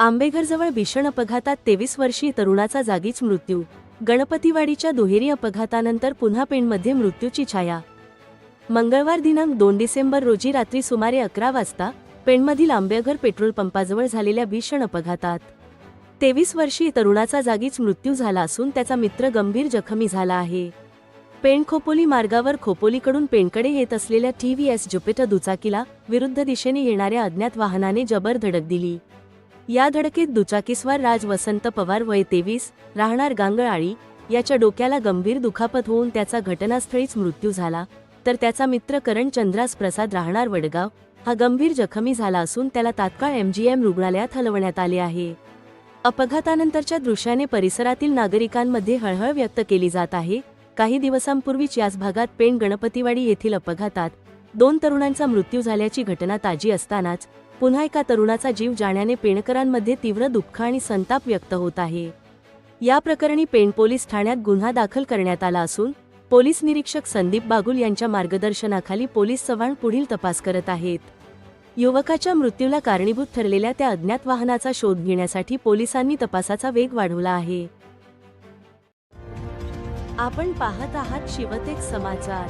आंबेघरजवळ भीषण अपघातात तेवीस वर्षीय तरुणाचा जागीच मृत्यू. गणपतीवाडीच्या दुहेरी अपघातानंतर पुन्हा पेणमध्ये मृत्यूची छाया. मंगळवार दिनांक दोन डिसेंबर रोजी रात्री सुमारे अकरा वाजता पेणमधील आंबेघर पेट्रोल पंपाजवळ झालेल्या भीषण अपघातात. तेवीस वर्षीय तरुणाचा जागीच मृत्यू झाला असून त्याचा मित्र गंभीर जखमी झाला आहे. पेण खोपोली मार्गावर खोपोलीकडून पेणकडे येत असलेल्या टी व्ही एस जुपिटर दुचाकीला विरुद्ध दिशेने येणाऱ्या अज्ञात वाहनाने जबर धडक दिली. या धडकेत दुचाकीस्वार राज वसंत पवार वय तेवीस राहणार गांगळाळी याच्या डोक्याला गंभीर दुखापत होऊन त्याचा घटनास्थळीच मृत्यू झाला. तर त्याचा मित्र करण चंद्रास प्रसाद राहणार वडगाव हा गंभीर जखमी झाला असून त्याला तात्काळ एमजीएम रुग्णालयात हलवण्यात आले आहे. अपघातानंतरच्या दृश्याने परिसरातील नागरिकांमध्ये हळहळ व्यक्त केली जात आहे. काही दिवसांपूर्वीच याच भागात पेण गणपतीवाडी येथील अपघातात दोन तरुणांचा मृत्यू झाल्याची घटना ताजी असतानाच पुन्हा एका तरुणाचा जीव जाण्याने पेणकरांमध्ये तीव्र दुःख आणि संताप व्यक्त होत आहे. या प्रकरणी पेण पोलीस ठाण्यात गुन्हा दाखल करण्यात आला असून पोलीस निरीक्षक संदीप बागुल यांच्या मार्गदर्शनाखाली पोलीस चव्हाण पुढील तपास करत आहेत. युवकाच्या मृत्यूला कारणीभूत ठरलेल्या त्या अज्ञात वाहनाचा शोध घेण्यासाठी पोलिसांनी तपासाचा वेग वाढवला आहे. आपण पाहत आहात शिवतेक समाचार.